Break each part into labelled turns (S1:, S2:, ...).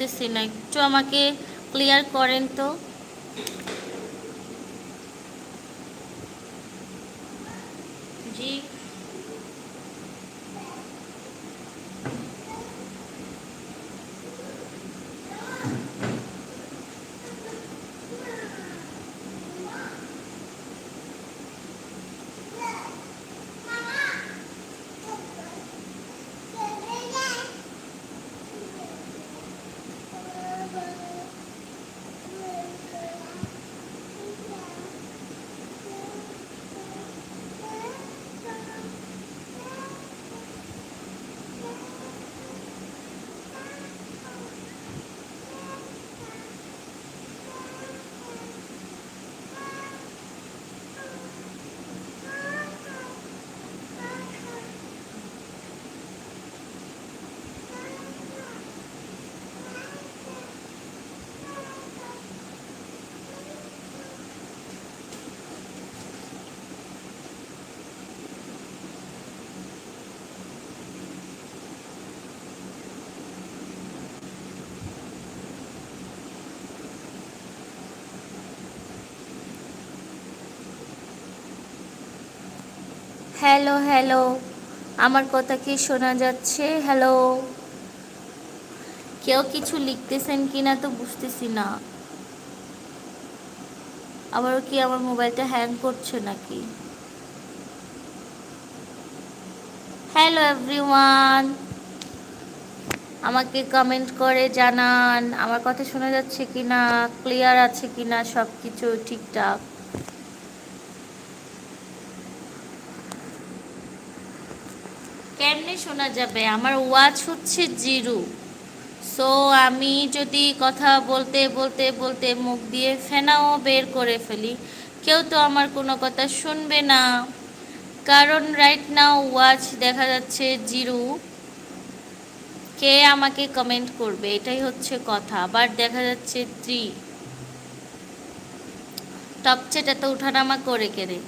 S1: বুঝতেছি না একটু আমাকে ক্লিয়ার করেন তো। জি। হ্যালো হ্যালো আমার কথা কি শোনা যাচ্ছে? হ্যালো কেউ কিছু লিখতেছেন কি না তো বুঝতেছি না। আবারও কি আমার মোবাইলটা হ্যাং করছে নাকি? হ্যালো এভরিওয়ান আমাকে কমেন্ট করে জানান, আমার কথা শোনা যাচ্ছে কি না ক্লিয়ার আছে কি না সব কিছু ঠিকঠাক? কেমনে শোনা যাবে? আমার ওয়াচ হচ্ছে জিরো। সো আমি যদি কথা বলতে বলতে বলতে মুখ দিয়ে ফেনাও বের করে ফেলি, কেউ তো আমার কোনো কথা শুনবে না। কারণ রাইট নাও ওয়াচ দেখা যাচ্ছে জিরো। কে আমাকে কমেন্ট করবে? এটাই হচ্ছে কথা। আবার দেখা যাচ্ছে থ্রি টপচেটা তো উঠানামা করে কেড়ে।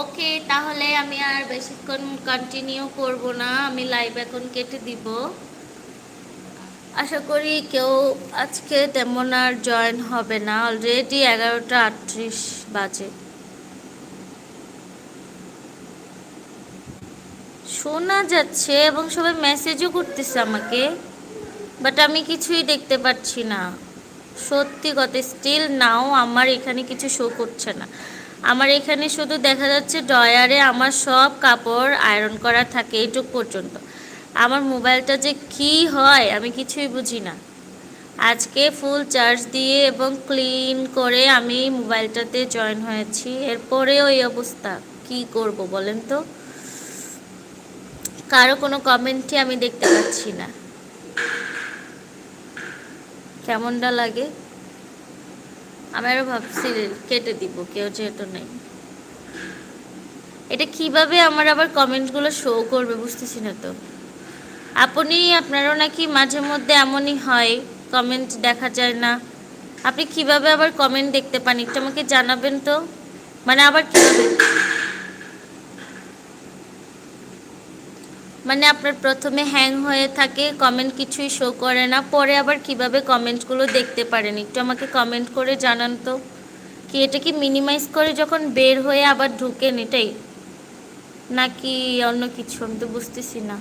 S1: ওকে, তাহলে আমি আর বেশিক্ষণ কন্টিনিউ করব না। আমি লাইভ এখন কেটে দিব। আশা করি কেউ আজকে তেমন আর জয়েন হবে না। অলরেডি এগারোটা আটত্রিশ বাজে। শোনা যাচ্ছে এবং সবাই মেসেজও করতেছে আমাকে বাট আমি কিছুই দেখতে পাচ্ছি না। সত্যি কথা স্টিল নাও আমার এখানে কিছু শো করছে না। আমার এখানে শুধু দেখা যাচ্ছে ড্রয়ারে আমার সব কাপড় আয়রন করা থাকে এইটুক পর্যন্ত। আমার মোবাইলটা যে কি হয় আমি কিছুই বুঝি না। আজকে ফুল চার্জ দিয়ে এবং ক্লিন করে আমি মোবাইলটাতে জয়েন হয়েছি। এরপরে ওই অবস্থা। কি করব বলেন তো? কারও কোনো কমেন্টই আমি দেখতে পাচ্ছি না। কেমনটা লাগে? আমি আরও ভাবছি, কেটে দিব, কেউ যেহেতু নেই। এটা কীভাবে আমার আবার কমেন্টগুলো শো করবে বুঝতেছি না তো। আপনি, আপনারও নাকি মাঝে মধ্যে এমনই হয় কমেন্ট দেখা যায় না। আপনি কীভাবে আবার কমেন্ট দেখতে পান? একটু আমাকে জানাবেন তো। মানে আবার কীভাবে? মানে আপনার প্রথমে হ্যাং হয়ে থাকে কমেন্ট কিছুই শো করে না, পরে আবার কীভাবে কমেন্টগুলো দেখতে পারেন? একটু আমাকে কমেন্ট করে জানান তো। কি এটা কি মিনিমাইজ করে যখন বের হয়ে আবার ঢুকেন এটাই? নাকি অন্য কিছু? আমি তো বুঝতেছি না।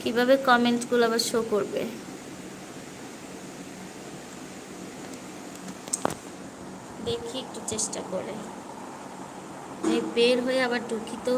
S1: কীভাবে কমেন্টগুলো আবার শো করবে? দেখি একটু চেষ্টা করে। বের হয়ে আবার ঢুকি তো।